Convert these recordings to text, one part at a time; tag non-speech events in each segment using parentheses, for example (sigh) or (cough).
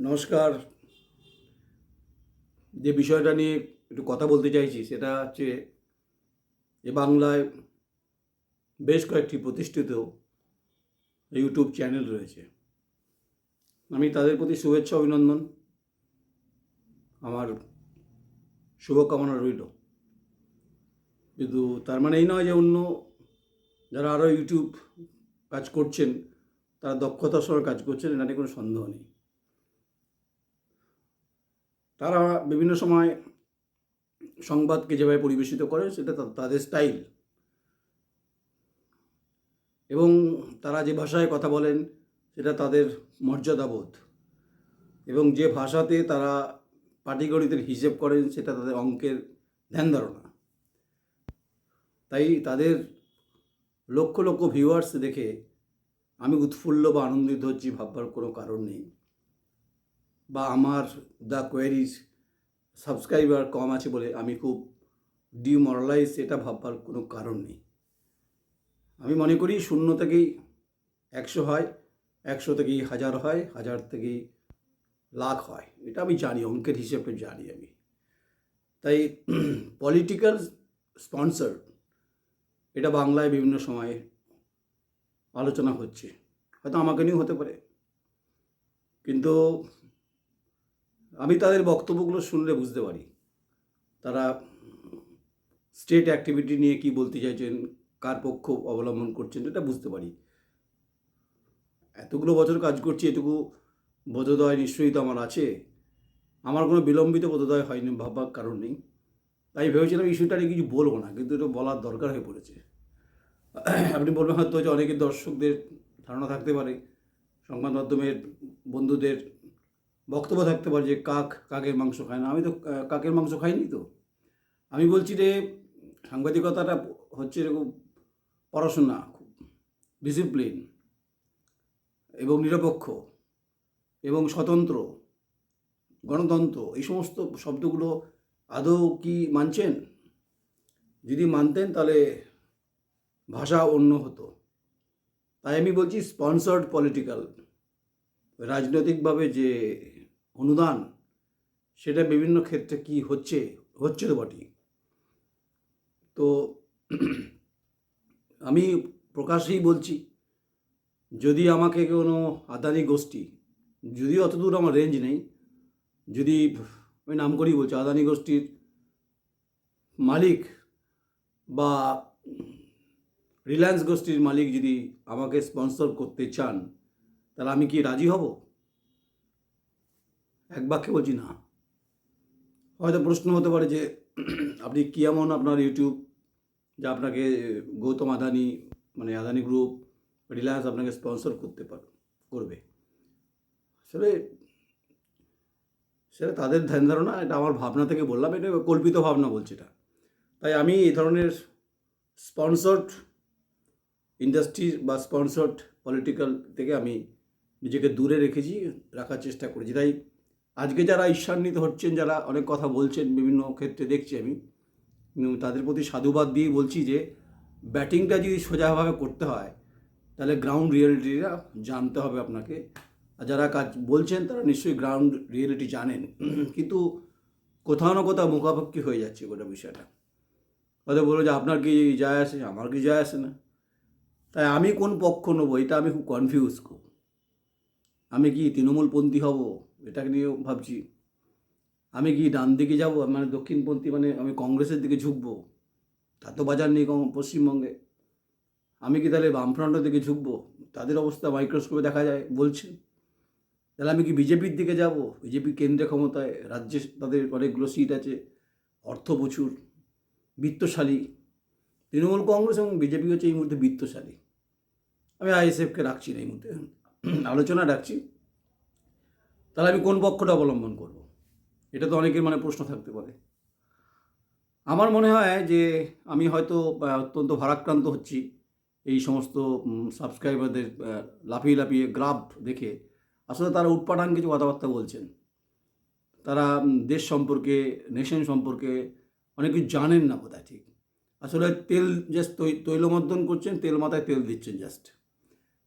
নমস্কার। যে বিষয়টা নিয়ে একটু কথা বলতে চাইছি, সেটা হচ্ছে যে বাংলায় বেশ কয়েকটি প্রতিষ্ঠিত ইউটিউব চ্যানেল রয়েছে। আমি তাদের প্রতি শুভেচ্ছা, অভিনন্দন। আমার শুভকামনা রইল। কিন্তু তার মানে এই নয় যে অন্য যারা আরও ইউটিউব কাজ করছেন, তারা দক্ষতার সঙ্গে কাজ করছেন এটা নিয়ে কোনো সন্দেহ নেই। তারা বিভিন্ন সময় সংবাদকে যেভাবে পরিবেশিত করে, সেটা তাদের স্টাইল এবং তারা যে ভাষায় কথা বলেন, সেটা তাদের মর্যাদাবোধ। এবং যে ভাষাতে তারা পাটিগণিতের হিসেব করেন, সেটা তাদের অঙ্কের ধ্যান ধারণা তাই তাদের লক্ষ লক্ষ ভিউয়ার্স দেখে আমি উৎফুল্ল বা আনন্দিত হচ্ছি, ভাববার কোনো কারণ নেই। বা আমার দ্য কোয়ারিজ সাবস্ক্রাইবার কম আছে বলে আমি খুব ডিমরালাইজ এটা ভাববার কোনো কারণ নেই। আমি মনে করি শূন্য থেকেই একশো হয়, একশো থেকেই হাজার হয়, হাজার থেকেই লাখ হয়। এটা আমি জানি, অঙ্কের হিসেবে জানি আমি। তাই পলিটিক্যাল স্পন্সর এটা বাংলায় বিভিন্ন সময়ে আলোচনা হচ্ছে। হয়তো আমাকে নিয়েও হতে পারে। কিন্তু আমি তাদের বক্তব্যগুলো শুনলে বুঝতে পারি। তারা স্টেট অ্যাক্টিভিটি নিয়ে কি বলতে চাইছেন, কার পক্ষ অবলম্বন করছেন এটা বুঝতে পারি। এতগুলো বছর কাজ করছি, এটুকু বোধোদয় নিশ্চয়ই তো আমার আছে। আমার কোনো বিলম্বিত বোধোদয় হয়নি ভাববার কারণ নেই। তাই ভেবেছিলাম ইস্যুটা নিয়ে কিছু বলব না, কিন্তু এটা বলার দরকার হয়ে পড়েছে। আপনি বলবেন হয়তো যে অনেকের দর্শকদের ধারণা থাকতে পারে, সংবাদ মাধ্যমের বন্ধুদের বক্তব্য থাকতে পারে যে কাক, কাকের মাংস খায় না। আমি তো কাকের মাংস খাইনি তো। আমি বলছি যে সাংবাদিকতাটা হচ্ছে এরকম পড়াশোনা ডিসিপ্লিন এবং নিরপেক্ষ এবং স্বতন্ত্র, গণতন্ত্র, এই সমস্ত শব্দগুলো আদৌ কি মানছেন? যদি মানতেন তাহলে ভাষা অন্য হতো। তাই আমি বলছি স্পন্সর্ড পলিটিক্যাল রাজনৈতিকভাবে যে অনুদান, সেটা বিভিন্ন ক্ষেত্রে কি হচ্ছে হচ্ছে তো বটেই। তো আমি প্রকাশেই বলছি, যদি আমাকে কোনো আদানি গোষ্ঠী, যদিও অতদূর আমার রেঞ্জ নেই, যদি আমি নাম করেই বলছি, আদানি গোষ্ঠীর মালিক বা রিলায়েন্স গোষ্ঠীর মালিক যদি আমাকে স্পন্সর করতে চান, তাহলে আমি কি রাজি হব? এক বাক্যে বলছি, না। হয়তো প্রশ্ন হতে পারে যে, আপনি কী এমন আপনার ইউটিউব যে আপনাকে গৌতম আদানি মানে আদানি গ্রুপ রিলায়েন্স আপনাকে স্পন্সর করতে পার, করবে? আসলে, সেটা তাদের ধ্যান ধারণা, এটা আমার ভাবনা থেকে বললাম, এটা কল্পিত ভাবনা বলছি এটা। তাই আমি এই ধরনের স্পন্সর্ড ইন্ডাস্ট্রি বা স্পন্সর্ড পলিটিক্যাল থেকে আমি নিজেকে দূরে রেখেছি, রাখার চেষ্টা করেছি। তাই আজকে যারা ঈর্ষান্বিত হচ্ছেন, যারা অনেক কথা বলছেন, বিভিন্ন ক্ষেত্রে দেখছি আমি তাদের প্রতি সাধুবাদ দিয়ে বলছি যে, ব্যাটিংটা যদি সোজাভাবে করতে হয়, তাহলে গ্রাউন্ড রিয়েলিটিটা জানতে হবে আপনাকে। আর যারা কাজ বলছেন, তারা নিশ্চয়ই গ্রাউন্ড রিয়েলিটি জানেন। (clears throat) কিন্তু কোথাও না কোথাও মুখাপেক্ষি হয়ে যাচ্ছে গোটা বিষয়টা। হয়তো বলব যে, আপনার কি যায় আসে? আমার কি যায় আসে না। তাই আমি কোন পক্ষ নেব? এটা আমি খুব কনফিউজ খুব। আমি কি তৃণমূলপন্থী হব? এটাকে নিয়েও ভাবছি। আমি কি ডান দিকে যাব? মানে দক্ষিণপন্থী মানে আমি কংগ্রেসের দিকে ঝুঁকবো? তা তো বাজার নেই পশ্চিমবঙ্গে। আমি কি তাহলে বামফ্রন্টের দিকে ঝুঁকবো? তাদের অবস্থা মাইক্রোস্কোপে দেখা যায় বলছে তাহলে আমি কি বিজেপির দিকে যাব? বিজেপি কেন্দ্রে ক্ষমতায়, রাজ্যে তাদের অনেকগুলো সিট আছে, অর্থ প্রচুর, বিত্তশালী। তৃণমূল কংগ্রেস এবং বিজেপি হচ্ছে এই মুহূর্তে বিত্তশালী। আমি আইএসএফকে রাখছি না এই মুহূর্তে। আলোচনা রাখছি। তাহলে আমি কোন পক্ষটা অবলম্বন করব? এটা তো অনেকের মানে প্রশ্ন থাকতে পারে। আমার মনে হয় যে আমি হয়তো অত্যন্ত ভারাক্রান্ত হচ্ছি এই সমস্ত সাবস্ক্রাইবারদের লাফিয়ে লাফিয়ে গ্রাফ দেখে। আসলে তারা উৎপাটান কিছু কথাবার্তা বলছেন। তারা দেশ সম্পর্কে নেশন সম্পর্কে অনেক কিছু জানেন না কোথায় ঠিক। আসলে তেল জাস্ট তৈলমর্দন করছেন, তেল মাথায় তেল দিচ্ছেন জাস্ট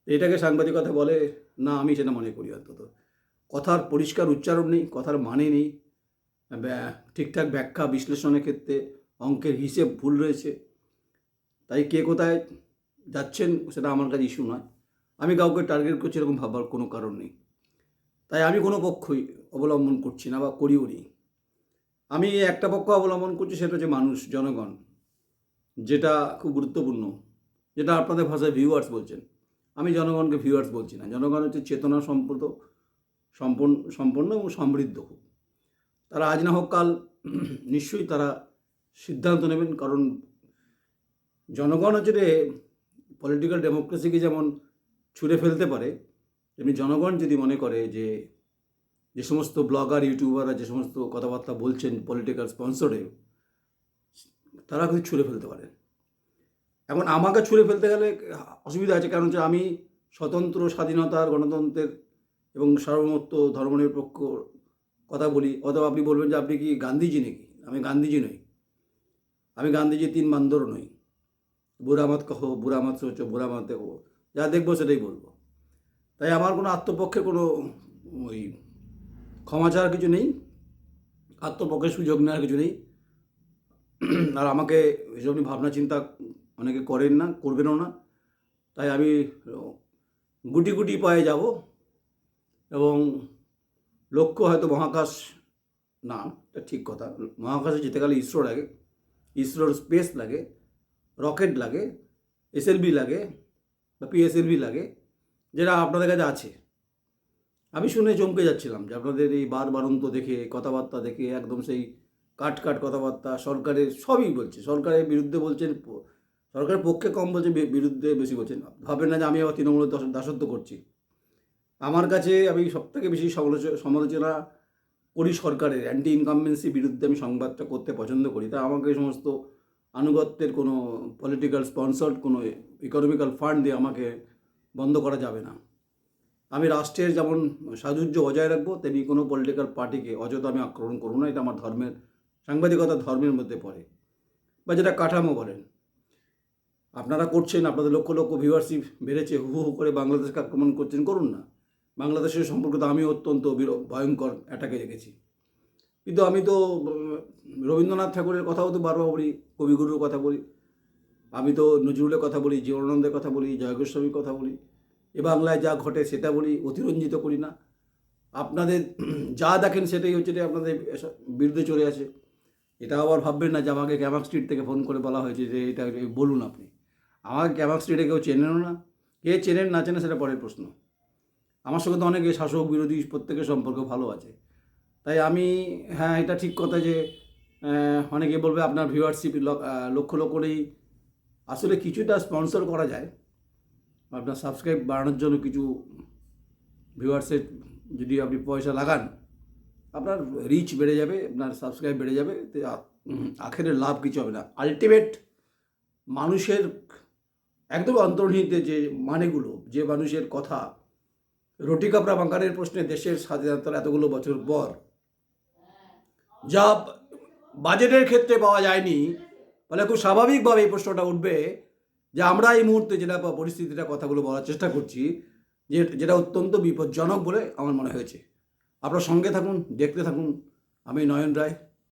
এটাকে সাংবাদিকতা বলে, না, আমি সেটা মনে করি অন্তত। কথার পরিষ্কার উচ্চারণ নেই, কথার মানে নেই ঠিকঠাক ব্যাখ্যা বিশ্লেষণের ক্ষেত্রে অঙ্কের হিসেব ভুল রয়েছে। তাই কে কোথায় যাচ্ছেন সেটা আমার কাছে ইস্যু নয়। আমি কাউকে টার্গেট করছি এরকম ভাবার কোনো কারণ নেই। তাই আমি কোনো পক্ষই অবলম্বন করছি না বা করিও নি। আমি একটা পক্ষ অবলম্বন করছি সেটা হচ্ছে মানুষ, জনগণ, যেটা খুব গুরুত্বপূর্ণ, যেটা আপনাদের ভাষায় ভিউয়ার্স বলছেন। আমি জনগণকে ভিউয়ার্স বলছি না। জনগণ হচ্ছে চেতনা সম্পদ সম্পন্ন সম্পন্ন এবং সমৃদ্ধ হোক। তারা আজ না হোক কাল নিশ্চয়ই তারা সিদ্ধান্ত নেবেন, কারণ জনগণ হচ্ছে পলিটিক্যাল ডেমোক্রেসিকে যেমন ছুঁড়ে ফেলতে পারে, তেমনি জনগণ যদি মনে করে যে যে সমস্ত ব্লগার ইউটিউবাররা যে সমস্ত কথাবার্তা বলছেন পলিটিক্যাল স্পন্সরে তারা কিন্তু ছুঁড়ে ফেলতে পারে। এখন আমাকে ছুঁড়ে ফেলতে গেলে অসুবিধা আছে, কারণ হচ্ছে আমি স্বতন্ত্র স্বাধীনতার গণতন্ত্রের এবং সার্বভৌমত্ব ধর্মনিরপেক্ষ কথা বলি, অথবা আপনি বলবেন যে আপনি কি গান্ধীজি নাকি? আমি গান্ধীজি নই। আমি গান্ধীজি তিন বান্দর নই। বুড়ামাত কহ বুড়ামাত সোচ বুড়ামাতে কহ যা দেখব সেটাই বলব। তাই আমার কোনো আত্মপক্ষে কোনো ওই ক্ষমা চাওয়ার কিছু নেই, আত্মপক্ষে সুযোগ নেওয়ার কিছু নেই। আর আমাকে এসব ভাবনা চিন্তা অনেকে করেন না, করবেনও না। তাই আমি গুটি গুটি পায়ে যাব। এবং লক্ষ্য হয়তো মহাকাশ না, এটা ঠিক কথা। মহাকাশে যেতে গেলে ইসরো লাগে, ইসরোর স্পেস লাগে, রকেট লাগে, এসএলবি লাগে বা পিএসএলভি লাগে, যেটা আপনাদের কাছে আছে। আমি শুনে চমকে যাচ্ছিলাম যে আপনাদের এই বার বারন্ত দেখে, কথাবার্তা দেখে, একদম সেই কাট কাট কথাবার্তা, সরকারের সবই বলছে। সরকারের বিরুদ্ধে বলছেন, সরকারের পক্ষে কম বলছে বিরুদ্ধে বেশি বলছেন। ভাবেন না যে আমি আবার তৃণমূলের দাসত্ব করছি। আমার কাছে আমি সবথেকে বেশি সমালোচ- সমালোচনা করি সরকারের। অ্যান্টি ইনকামবেন্সি বিরুদ্ধে আমি সংবাদটা করতে পছন্দ করি। তাই আমাকে সমস্ত আনুগত্যের কোনো পলিটিক্যাল স্পন্সর্ড কোনো ইকোনমিক্যাল ফান্ড দিয়ে আমাকে বন্ধ করা যাবে না। আমি রাষ্ট্রের যেমন সাজুজ্য বজায় রাখব, তেমনি কোনো পলিটিক্যাল পার্টিকে অযথা আমি আক্রমণ করব না। এটা আমার ধর্মের, সাংবাদিকতা ধর্মের মধ্যে পড়ে। বা যেটা কাঠামো বলেন। আপনারা করছেন, আপনাদের লক্ষ লক্ষ ভিউয়ারশিপ বেড়েছে হু হু করে বাংলাদেশকে আক্রমণ করছেন, করুন না। বাংলাদেশের সম্পর্কে তো আমি অত্যন্ত ভয়ঙ্কর অ্যাটাকে রেখেছি। কিন্তু আমি তো রবীন্দ্রনাথ ঠাকুরের কথাও তো বারবার বলি, কবিগুরুর কথা বলি, আমি তো নজরুলের কথা বলি, জীবনানন্দের কথা বলি, জয়গোস্বামীর কথা বলি, এ বাংলায় যা ঘটে সেটা বলি, অতিরঞ্জিত করি না। আপনাদের যা দেখেন সেটাই হচ্ছে যে আপনাদের বিরুদ্ধে চলে আসে। এটা আবার ভাববেন না যে আমাকে ক্যামাক স্ট্রিট থেকে ফোন করে বলা হয়েছে যে এটা বলুন আপনি। আমাকে ক্যামাক স্ট্রিটে কেউ চেনেনও না। কে চেনেন না চেনে সেটা পরের প্রশ্ন। আমার সঙ্গে তো অনেকে শাসক বিরোধী প্রত্যেকের সম্পর্ক ভালো আছে। তাই আমি হ্যাঁ এটা ঠিক কথা যে অনেকে বলবে আপনার ভিউয়ারশিপ লক্ষ লক্ষ করেই। আসলে কিছুটা স্পন্সর করা যায়। আপনার সাবস্ক্রাইব বাড়ানোর জন্য কিছু ভিউয়ার্সের যদি আপনি পয়সা লাগান, আপনার রিচ বেড়ে যাবে, আপনার সাবস্ক্রাইব বেড়ে যাবে, তো আখেরের লাভ কিছু হবে না। আলটিমেট মানুষের, একদম অন্তর্নিহিত যে মানেগুলো, যে মানুষের কথা রুটি কাপড়া বাঙ্কারের প্রশ্নে দেশের স্বাধীনতার এতগুলো বছর পর যা বাজেটের ক্ষেত্রে পাওয়া যায়নি, ফলে খুব স্বাভাবিকভাবে এই প্রশ্নটা উঠবে যে আমরা এই মুহূর্তে যেটা পরিস্থিতিটা কথাগুলো বলার চেষ্টা করছি, যে যেটা অত্যন্ত বিপজ্জনক বলে আমার মনে হয়েছে। আপনার সঙ্গে থাকুন, দেখতে থাকুন। আমি নয়ন রায়।